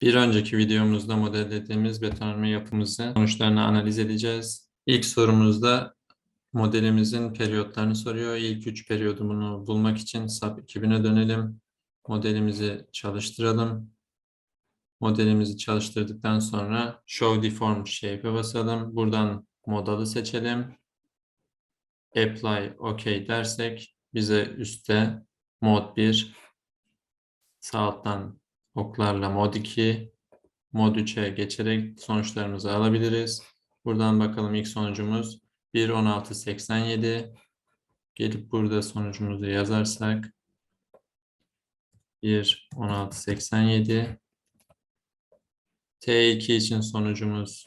Bir önceki videomuzda modellediğimiz betonarme yapımızı sonuçlarını analiz edeceğiz. İlk sorumuzda modelimizin periyotlarını soruyor. İlk üç periyodunu bulmak için SAP 2000'e dönelim. Modelimizi çalıştıralım. Modelimizi çalıştırdıktan sonra Show Deform Shape'e basalım. Buradan modalı seçelim. Apply OK dersek bize üstte mod 1 sağ alttan oklarla mod 2 mod 3'e geçerek sonuçlarımızı alabiliriz. Buradan bakalım ilk sonucumuz 1.16.87 gelip burada sonucumuzu yazarsak 1.16.87 T2 için sonucumuz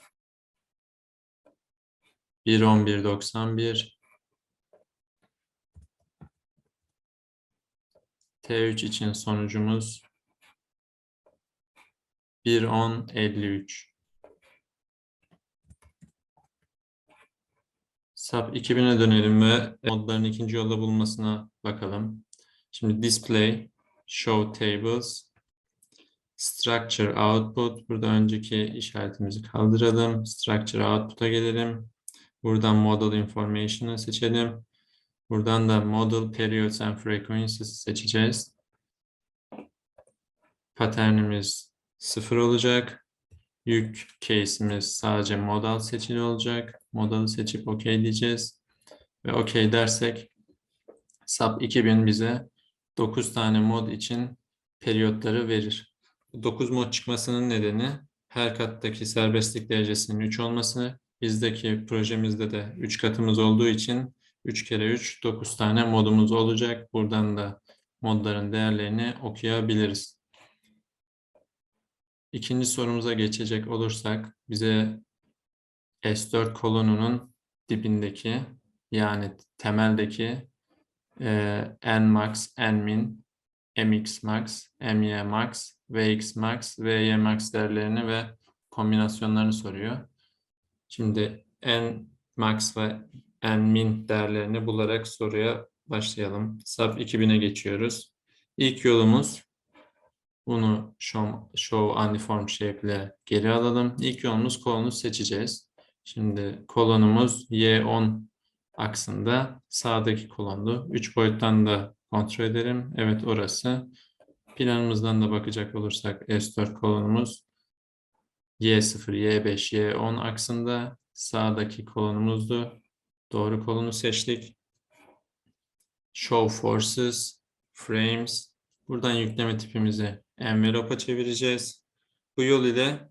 1.11.91 T3 için sonucumuz 1.10.53 SAP 2000'e dönelim ve modların ikinci yolda bulunmasına bakalım. Şimdi display, show tables, structure output. Burada önceki işaretimizi kaldıralım. Structure output'a gelelim. Buradan model information'ı seçelim. Buradan da model periods and frequencies seçeceğiz. Patternimiz sıfır olacak. Yük case'imiz sadece modal seçili olacak. Modalı seçip OK diyeceğiz. Ve OK dersek SAP 2000 bize 9 tane mod için periyotları verir. 9 mod çıkmasının nedeni her kattaki serbestlik derecesinin 3 olması. Bizdeki projemizde de 3 katımız olduğu için 3 kere 3 9 tane modumuz olacak. Buradan da modların değerlerini okuyabiliriz. İkinci sorumuza geçecek olursak bize S4 kolonunun dibindeki yani temeldeki e, Nmax, Nmin, Mx max, My max, Vx max, Vy max değerlerini ve kombinasyonlarını soruyor. Şimdi Nmax ve Nmin değerlerini bularak soruya başlayalım. SAP 2000'e geçiyoruz. İlk yolumuz bunu show, show uniform shape ile geri alalım. İlk yolumuz kolonu seçeceğiz. Şimdi kolonumuz Y10 aksında sağdaki kolondu. 3 boyuttan da kontrol edelim. Evet orası. Planımızdan da bakacak olursak S4 kolonumuz Y0, Y5, Y10 aksında sağdaki kolonumuzdu. Doğru kolonu seçtik. Show forces, frames. Buradan yükleme tipimizi envelope'a çevireceğiz. Bu yol ile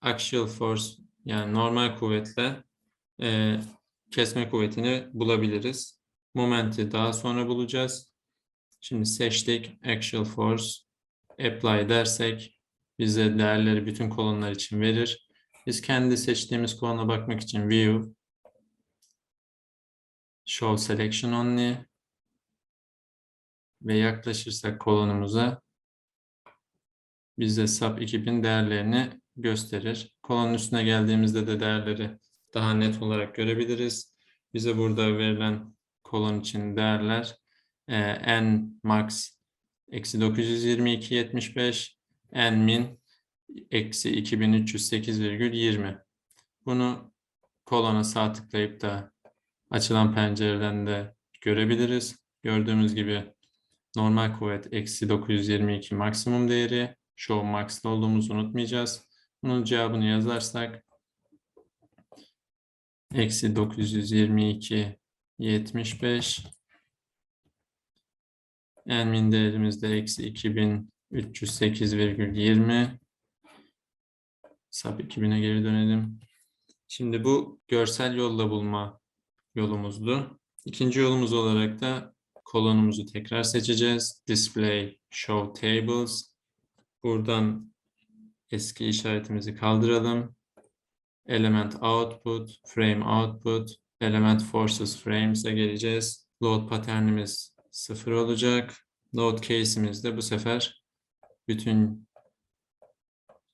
axial force yani normal kuvvetle e, kesme kuvvetini bulabiliriz. Momenti daha sonra bulacağız. Şimdi seçtik axial force apply dersek bize değerleri bütün kolonlar için verir. Biz kendi seçtiğimiz kolona bakmak için view show selection only ve yaklaşırsak kolonumuza bize SAP 2000 değerlerini gösterir. Kolonun üstüne geldiğimizde de değerleri daha net olarak görebiliriz. Bize burada verilen kolon için değerler e, n max eksi 922.75 n min eksi 2308,20 bunu kolona sağ tıklayıp da açılan pencereden de görebiliriz. Gördüğümüz gibi normal kuvvet eksi 922 maksimum değeri show max'ta olduğumuzu unutmayacağız. Bunun cevabını yazarsak eksi 922 75 en min değerimiz de eksi 2308,20 SAP 2000'e geri dönelim. Şimdi bu görsel yolla bulma yolumuzdu. İkinci yolumuz olarak da kolonumuzu tekrar seçeceğiz. Display Show Tables. Buradan eski işaretimizi kaldıralım. Element Output, Frame Output, Element Forces Frames'e geleceğiz. Load patternimiz sıfır olacak. Load case'imiz de bu sefer bütün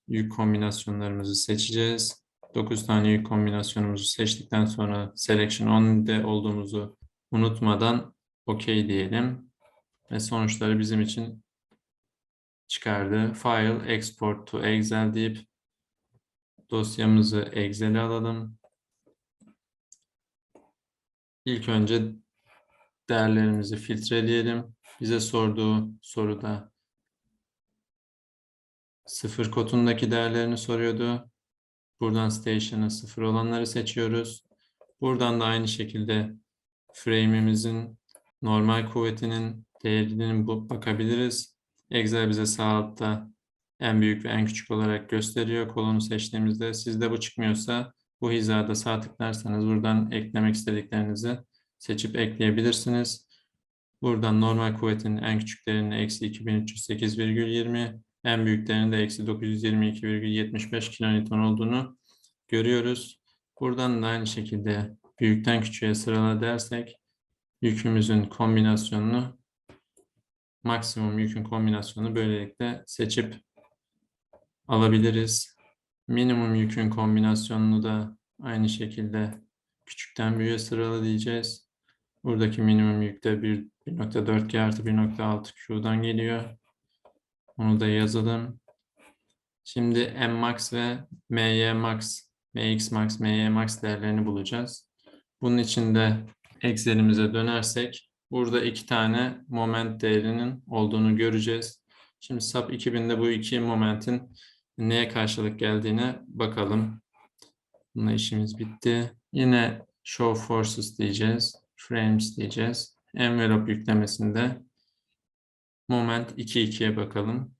yük kombinasyonlarımızı seçeceğiz. 9 tane yük kombinasyonumuzu seçtikten sonra Selection Only'de olduğumuzu unutmadan OK diyelim. Ve sonuçları bizim için çıkardı. File, export to Excel deyip dosyamızı Excel'e alalım. İlk önce değerlerimizi filtreleyelim. Bize sorduğu soruda sıfır kodundaki değerlerini soruyordu. Buradan station'a sıfır olanları seçiyoruz. Buradan da aynı şekilde frame'imizin normal kuvvetinin değerini bakabiliriz. Excel bize sağ en büyük ve en küçük olarak gösteriyor kolonu seçtiğimizde. Sizde bu çıkmıyorsa bu hizada sağ tıklarsanız buradan eklemek istediklerinizi seçip ekleyebilirsiniz. Buradan normal kuvvetin en küçüklerini eksi 2308,20 en büyüklerinin de eksi 922,75 kilonewton olduğunu görüyoruz. Buradan da aynı şekilde büyükten küçüğe sırala dersek yükümüzün kombinasyonunu maksimum yükün kombinasyonunu böylelikle seçip alabiliriz. Minimum yükün kombinasyonunu da aynı şekilde küçükten büyüğe sıralı diyeceğiz. Buradaki minimum yük de 1.4G artı 1.6 Q'dan geliyor. Onu da yazalım. Şimdi Mmax ve Mymax, Mxmax, Mymax değerlerini bulacağız. Bunun için de Excel'imize dönersek burada iki tane moment değerinin olduğunu göreceğiz. Şimdi SAP 2000'de bu iki momentin neye karşılık geldiğine bakalım. Bununla işimiz bitti. Yine show forces diyeceğiz. Frames diyeceğiz. Envelope yüklemesinde moment 2-2'ye bakalım.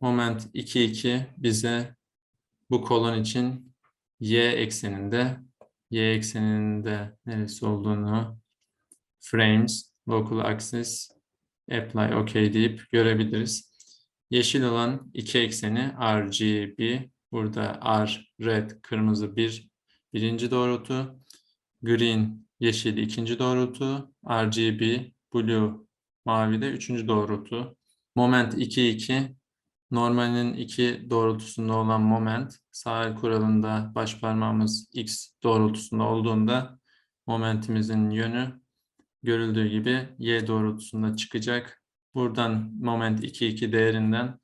Moment 2-2 bize bu kolon için y ekseninde y ekseninde neresi olduğunu frames, local axis, apply OK deyip görebiliriz. Yeşil olan iki ekseni RGB, burada R, red, kırmızı bir, birinci doğrultu, green, yeşil ikinci doğrultu, RGB, blue, mavi de üçüncü doğrultu. Moment 2-2, normalinin iki doğrultusunda olan moment, sağ el kuralında baş parmağımız x doğrultusunda olduğunda momentimizin yönü görüldüğü gibi y doğrultusunda çıkacak. Buradan moment 2-2 değerinden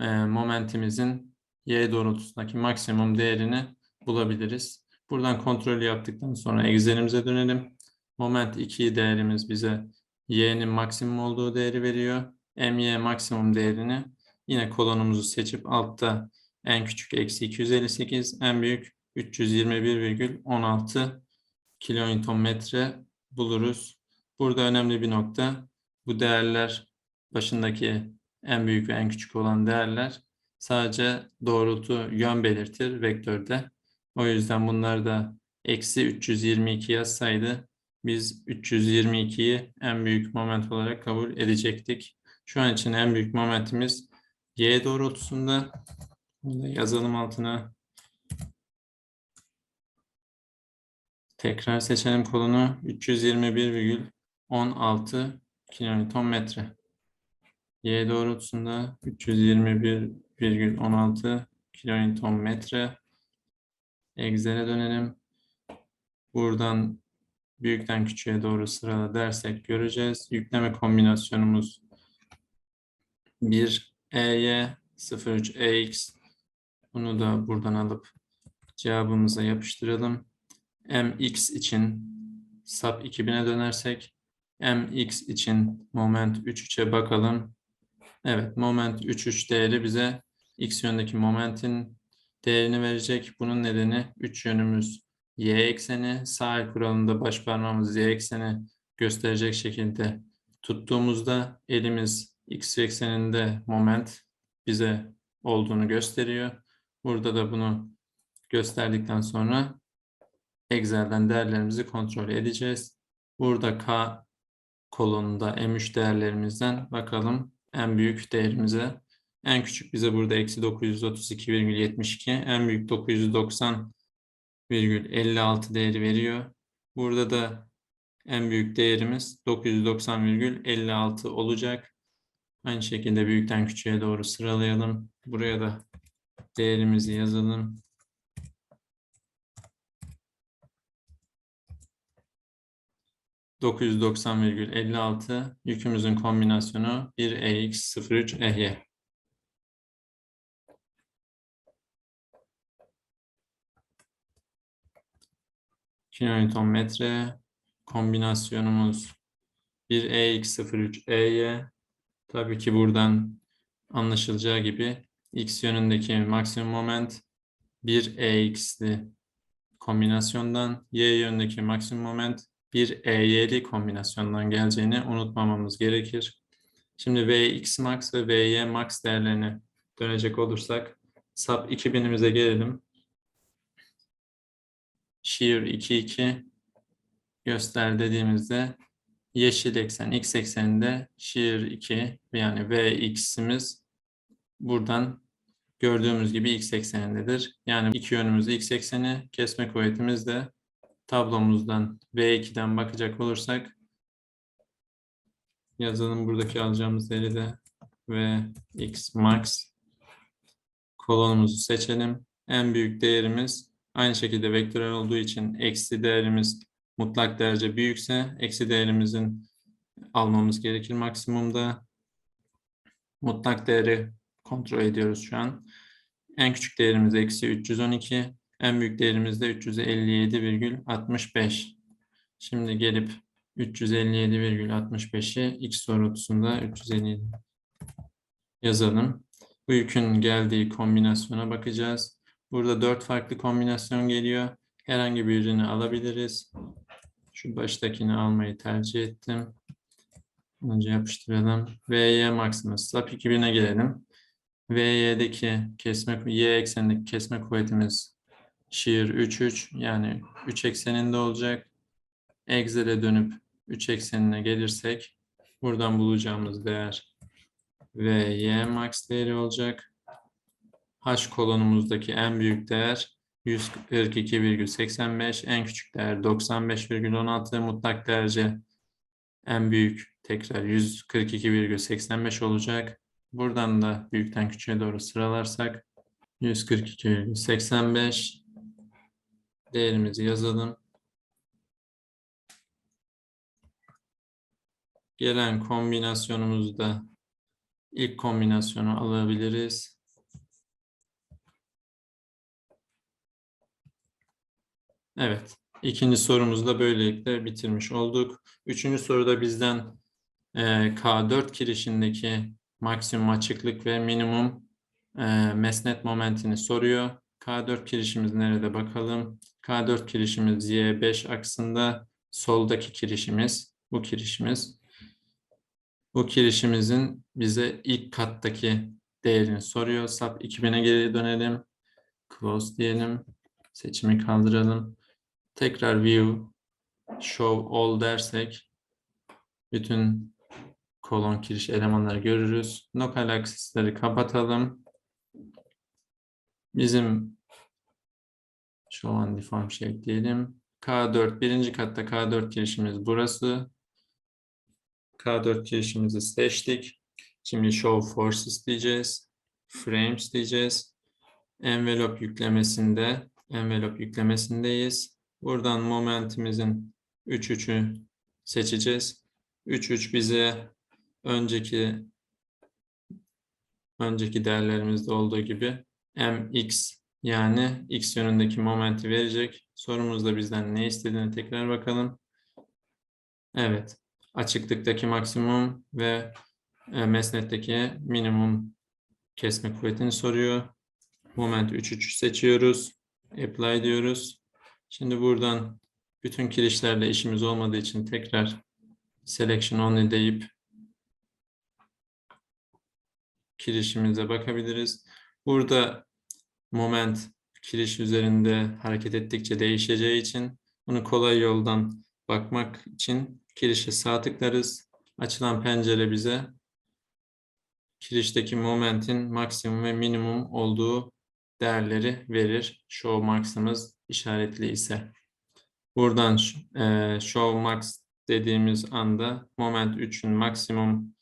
e, momentimizin y doğrultusundaki maksimum değerini bulabiliriz. Buradan kontrolü yaptıktan sonra Excel'imize dönelim. Moment 2 değerimiz bize y'nin maksimum olduğu değeri veriyor. my maksimum değerini yine kolonumuzu seçip altta en küçük eksi 258, en büyük 321,16 kilonewton metre buluruz. Burada önemli bir nokta. Bu değerler başındaki en büyük ve en küçük olan değerler sadece doğrultu yön belirtir vektörde. O yüzden bunlar da eksi 322 yazsaydı biz 322'yi en büyük moment olarak kabul edecektik. Şu an için en büyük momentimiz y doğrultusunda. Bunu da yazalım altına. Tekrar seçelim kolunu. 321,16 kilonewton metre. Y doğrultusunda 321,16 kilonewton metre. Excel'e dönelim. Buradan büyükten küçüğe doğru sırala dersek göreceğiz. Yükleme kombinasyonumuz 1 EY 03 EX. Bunu da buradan alıp cevabımıza yapıştıralım. MX için SAP 2000'e dönersek MX için moment 3-3'e bakalım. Evet, moment 3-3 değeri bize X yöndeki momentin değerini verecek. Bunun nedeni 3 yönümüz Y ekseni. Sağ el kuralında baş parmağımız Y ekseni gösterecek şekilde tuttuğumuzda elimiz X ekseninde moment bize olduğunu gösteriyor. Burada da bunu gösterdikten sonra Excel'den değerlerimizi kontrol edeceğiz. Burada K kolonunda M3 değerlerimizden bakalım en büyük değerimize. En küçük bize burada eksi 932,72, en büyük 990,56 değeri veriyor. Burada da en büyük değerimiz 990,56 olacak. Aynı şekilde büyükten küçüğe doğru sıralayalım. Buraya da değerimizi yazalım. ...990,56 yükümüzün kombinasyonu 1EX03EY. Kilonewton metre kombinasyonumuz 1EX03EY Tabii ki buradan anlaşılacağı gibi X yönündeki maksimum moment 1 EX'li kombinasyondan, Y yönündeki maksimum moment bir EY'li kombinasyondan geleceğini unutmamamız gerekir. Şimdi Vx max ve Vy max değerlerine dönecek olursak SAP 2000'imize gelelim. Shear 2.2 göster dediğimizde yeşil eksen x ekseninde shear 2 yani Vx'imiz buradan gördüğümüz gibi x eksenindedir. Yani iki yönümüzde x ekseni, kesme kuvvetimiz de tablomuzdan V2'den bakacak olursak yazalım buradaki alacağımız değeri de Vx max kolonumuzu seçelim. En büyük değerimiz aynı şekilde vektörel olduğu için eksi değerimiz mutlak derece büyükse eksi değerimizin almamız gerekir maksimumda. Mutlak değeri kontrol ediyoruz şu an. En küçük değerimiz eksi 312. En büyük değerimiz de 357,65. Şimdi gelip 357,65'i x doğrultusunda 357 yazalım. Bu yükün geldiği kombinasyona bakacağız. Burada dört farklı kombinasyon geliyor. Herhangi birini alabiliriz. Şu baştakini almayı tercih ettim. Önce yapıştıralım. Vy maksimum. SAP 2000'e gelelim. Vy'deki kesme, y eksenindeki kesme kuvvetimiz shear 3 3 yani 3 ekseninde olacak. Excel'e dönüp 3 eksenine gelirsek buradan bulacağımız değer Vy max değeri olacak. H kolonumuzdaki en büyük değer 142,85, en küçük değer 95,16, mutlak derece en büyük tekrar 142,85 olacak. Buradan da büyükten küçüğe doğru sıralarsak 142,85 değerimizi yazalım. Gelen kombinasyonumuzda ilk kombinasyonu alabiliriz. Evet. ikinci sorumuzu da böylelikle bitirmiş olduk. Üçüncü soruda bizden e, K4 kirişindeki maksimum açıklık ve minimum e, mesnet momentini soruyor. K4 kirişimiz nerede bakalım. K4 kirişimiz Y5 aksında. Soldaki kirişimiz bu kirişimiz. Bu kirişimizin bize ilk kattaki değerini soruyor. SAP 2000'e geri dönelim. Close diyelim. Seçimi kaldıralım. Tekrar view, show all dersek bütün kolon kiriş elemanları görürüz. Lokal aksisleri kapatalım. Bizim show undefined shape diyelim. K4 birinci katta K4 girişimiz burası. K4 girişimizi seçtik. Şimdi show forces diyeceğiz. Frames diyeceğiz. Envelope yüklemesinde envelope yüklemesindeyiz. Buradan momentimizin 3 3'ü seçeceğiz. 3 3 bize önceki önceki değerlerimizde olduğu gibi mx yani x yönündeki momenti verecek. Sorumuzda bizden ne istediğini tekrar bakalım. Evet. Açıklıktaki maksimum ve e, mesnetteki minimum kesme kuvvetini soruyor. Moment 3 3 seçiyoruz. Apply diyoruz. Şimdi buradan bütün kirişlerle işimiz olmadığı için tekrar selection only deyip kirişimize bakabiliriz. Burada moment kiriş üzerinde hareket ettikçe değişeceği için bunu kolay yoldan bakmak için kirişe sağ tıklarız. Açılan pencere bize kirişteki momentin maksimum ve minimum olduğu değerleri verir. Show max'ımız işaretli ise. Buradan e, show max dediğimiz anda moment 3'ün maksimum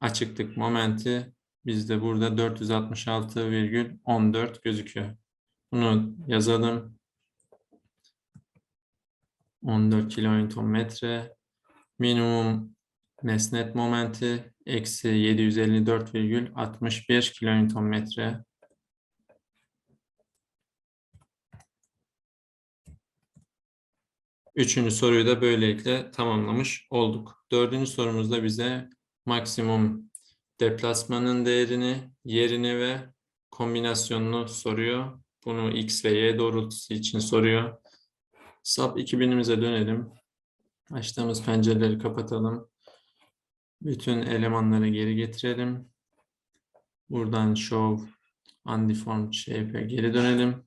açıklık momenti bizde burada 466,14 gözüküyor. Bunu yazalım. 14 kilonewton metre. Minimum mesnet momenti eksi 754,61 kilonewton metre. Üçüncü soruyu da böylelikle tamamlamış olduk. Dördüncü sorumuzda bize maksimum deplasmanın değerini, yerini ve kombinasyonunu soruyor. Bunu x ve y doğrultusu için soruyor. SAP 2000'imize dönelim. Açtığımız pencereleri kapatalım. Bütün elemanları geri getirelim. Buradan show undeformed shape'e geri dönelim.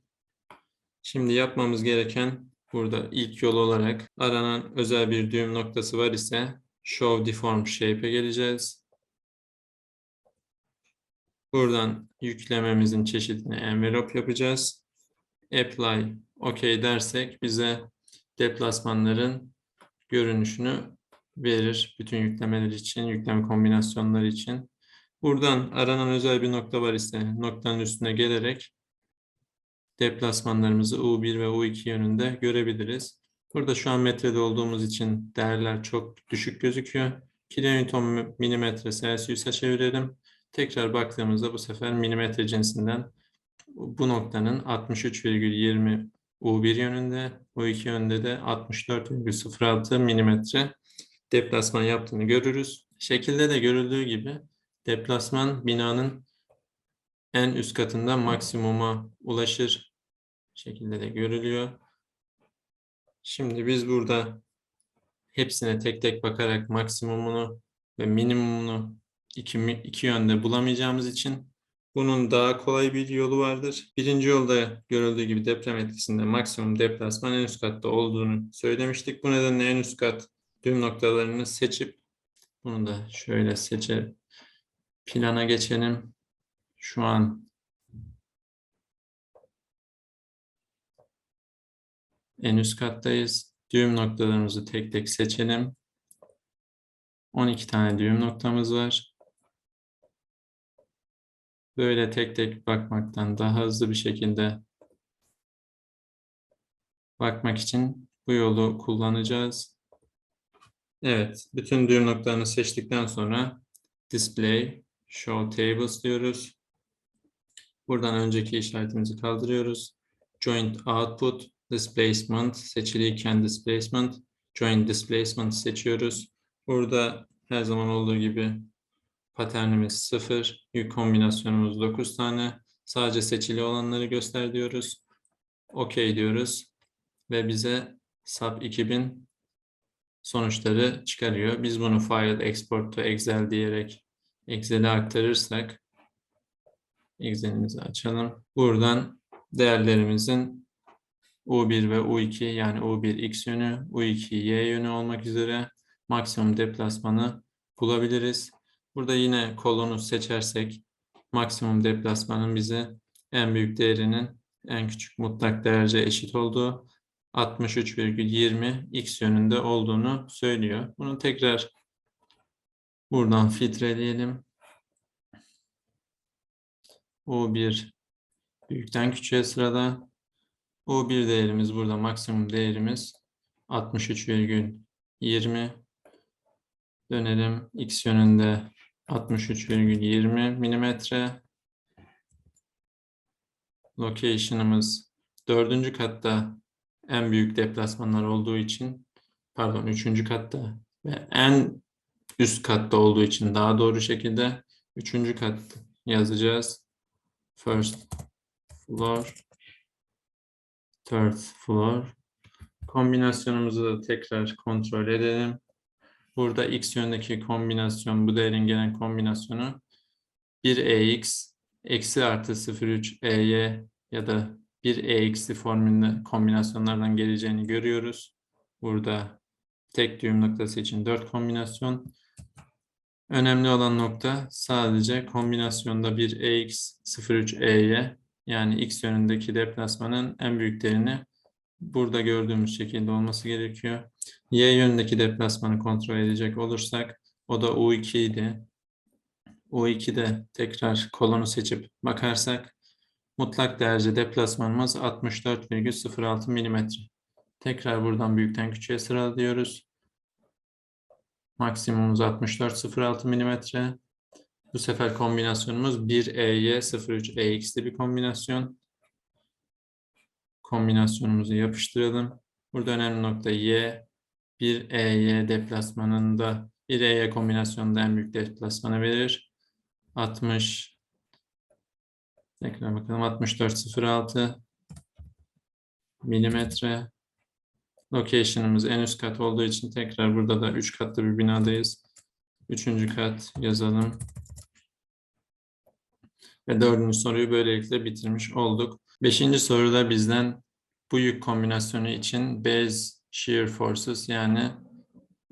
Şimdi yapmamız gereken burada ilk yol olarak aranan özel bir düğüm noktası var ise show deformed shape'e geleceğiz. Buradan yüklememizin çeşidini envelope yapacağız. Apply OK dersek bize deplasmanların görünüşünü verir. Bütün yüklemeler için, yükleme kombinasyonları için. Buradan aranan özel bir nokta var ise noktanın üstüne gelerek deplasmanlarımızı U1 ve U2 yönünde görebiliriz. Burada şu an metrede olduğumuz için değerler çok düşük gözüküyor. Kilonewton milimetre Celsius'a çevirelim. Tekrar baktığımızda bu sefer milimetre cinsinden bu noktanın 63,20 U1 yönünde, U2 yönünde de 64,06 milimetre deplasman yaptığını görürüz. Şekilde de görüldüğü gibi deplasman binanın en üst katında maksimuma ulaşır şekilde de görülüyor. Şimdi biz burada hepsine tek tek bakarak maksimumunu ve minimumunu iki, iki yönde bulamayacağımız için bunun daha kolay bir yolu vardır. Birinci yolda görüldüğü gibi deprem etkisinde maksimum deplasman en üst katta olduğunu söylemiştik. Bu nedenle en üst kat düğüm noktalarını seçip bunu da şöyle seçelim. Plana geçelim. Şu an en üst kattayız. Düğüm noktalarımızı tek tek seçelim. 12 tane düğüm noktamız var. Böyle tek tek bakmaktan daha hızlı bir şekilde bakmak için bu yolu kullanacağız. Evet, bütün düğüm noktalarını seçtikten sonra Display, Show Tables diyoruz. Buradan önceki işaretimizi kaldırıyoruz. Joint Output, Displacement seçiliyken Displacement, Joint Displacement seçiyoruz. Burada her zaman olduğu gibi paternimiz 0, yük kombinasyonumuz 9 tane. Sadece seçili olanları göster diyoruz. OK diyoruz. Ve bize SAP 2000 sonuçları çıkarıyor. Biz bunu file export to Excel diyerek Excel'e aktarırsak Excel'imizi açalım. Buradan değerlerimizin U1 ve U2 yani U1 X yönü, U2 Y yönü olmak üzere maksimum deplasmanı bulabiliriz. Burada yine kolonu seçersek maksimum deplasmanın bize en büyük değerinin en küçük mutlak değerce eşit olduğu 63,20 x yönünde olduğunu söylüyor. Bunu tekrar buradan filtreleyelim. U1 büyükten küçüğe sırada. U1 değerimiz burada maksimum değerimiz 63,20 dönelim. X yönünde 63,20 milimetre. Location'ımız dördüncü katta en büyük deplasmanlar olduğu için pardon üçüncü katta ve en üst katta olduğu için daha doğru şekilde üçüncü kat yazacağız. First floor, third floor. Kombinasyonumuzu da tekrar kontrol edelim. Burada x yöndeki kombinasyon, bu değerin gelen kombinasyonu 1ex eksi artı 0,3 ey ya da 1 e eksi formülünde kombinasyonlardan geleceğini görüyoruz. Burada tek düğüm noktası için 4 kombinasyon. Önemli olan nokta sadece kombinasyonda bir ex 0,3 ey yani x yönündeki deplasmanın en büyük değerini burada gördüğümüz şekilde olması gerekiyor. Y yönündeki deplasmanı kontrol edecek olursak o da U2 idi. U2'de tekrar kolonu seçip bakarsak mutlak değerce deplasmanımız 64,06 mm. Tekrar buradan büyükten küçüğe sıralıyoruz. Maksimumumuz 64,06 mm. Bu sefer kombinasyonumuz 1EY 03EX'li bir kombinasyon. Kombinasyonumuzu yapıştıralım. Burada önemli nokta y. Bir EY deplasmanında, bir EY kombinasyonunda en büyük deplasmanı verir. 60 tekrar bakalım 6406 milimetre location'ımız en üst kat olduğu için tekrar burada da 3 katlı bir binadayız. Üçüncü kat yazalım. Ve dördüncü soruyu böylelikle bitirmiş olduk. Beşinci soruda bizden bu yük kombinasyonu için base shear forces yani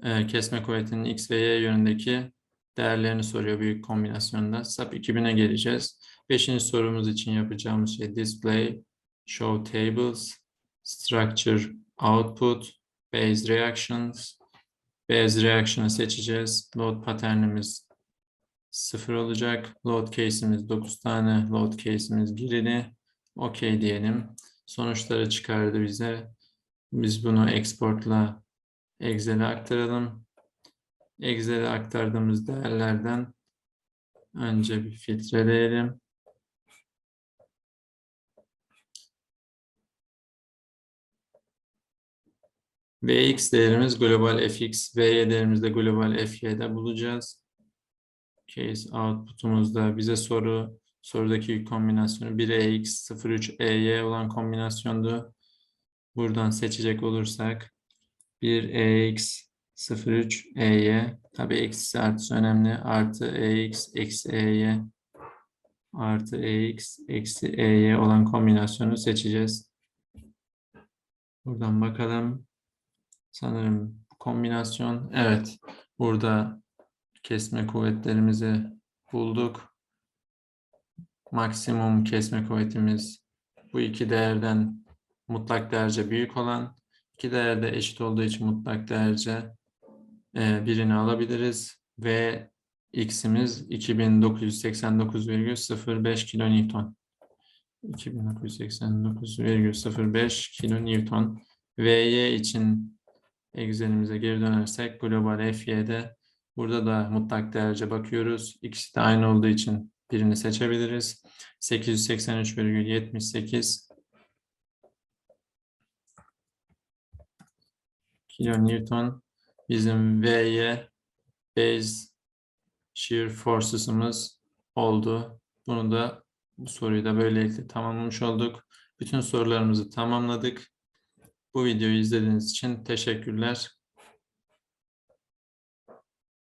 e, kesme kuvvetinin x ve y yönündeki değerlerini soruyor büyük kombinasyonda. SAP 2000'e geleceğiz. Beşinci sorumuz için yapacağımız şey display, show tables, structure output, base reactions. Base reaction'ı seçeceğiz. Load pattern'imiz sıfır olacak. Load case'imiz 9 tane. Load case'imiz girili. OK diyelim. Sonuçları çıkardı bize. Biz bunu export'la Excel'e aktaralım. Excel'e aktardığımız değerlerden önce bir filtreleyelim. Vx değerimiz global fx, Vy değerimiz de global fy'de bulacağız. Case output'umuzda bize soru, sorudaki yük kombinasyonu 1ex, 03ey olan kombinasyondu. Buradan seçecek olursak 1ex, 03ey, tabi eksisi artısı önemli, artı ex, eksi ey, artı ex, eksi ey olan kombinasyonu seçeceğiz. Buradan bakalım. Sanırım kombinasyon. Evet. Burada kesme kuvvetlerimizi bulduk. Maksimum kesme kuvvetimiz bu iki değerden mutlak derece büyük olan. iki değer de eşit olduğu için mutlak derece e, birini alabiliriz. Ve x'imiz 2989,05 kilonewton. 2989,05 kilonewton. Vy için Excel'imize geri dönersek global fy'de burada da mutlak derece bakıyoruz. İkisi de aynı olduğu için birini seçebiliriz. 883,78 kilonewton bizim V'ye base shear forces'ımız oldu. Bunu da bu soruyu da böylelikle tamamlamış olduk. Bütün sorularımızı tamamladık. Bu videoyu izlediğiniz için teşekkürler.